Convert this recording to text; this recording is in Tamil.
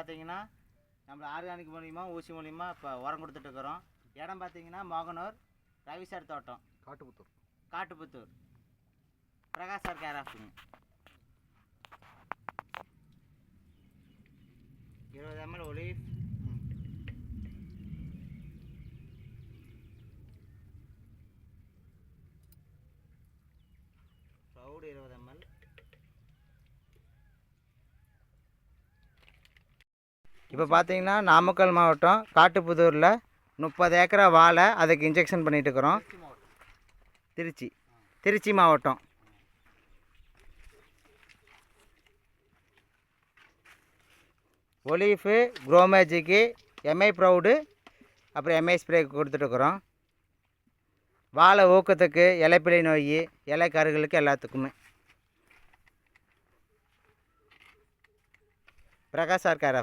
பார்த்தீங்கன்னா நம்ம ஆர்கானிக் மூலியமா ஊசி மூலியமா இப்போ உரம் கொடுத்துட்டு இருக்கிறோம் இடம் பார்த்தீங்கன்னா மோகனூர் ரவிசார் தோட்டம். காட்டுப்புத்தூர். காட்டுப்புத்தூர். பிரகாஷ் சார் கேர் ஆஃப்ங்க இருபது எம்எல் ஒலி ப்ரௌடு இருபது எம்எல் இப்போ பார்த்தீங்கன்னா நாமக்கல் மாவட்டம் காட்டுப்புதூரில் முப்பது ஏக்கரா வாழை அதுக்கு இன்ஜெக்ஷன் பண்ணிகிட்டு இருக்கிறோம் திருச்சி. திருச்சி மாவட்டம். ஒலீஃபு குரோமேஜிக்கு எம்ஐ ப்ரௌடு அப்புறம் எம்ஐ ஸ்ப்ரே கொடுத்துட்ருக்குறோம் வாழை ஊக்கத்துக்கு இலைப்பிழை நோய் இலை கருகளுக்கு எல்லாத்துக்குமே. Prakash R care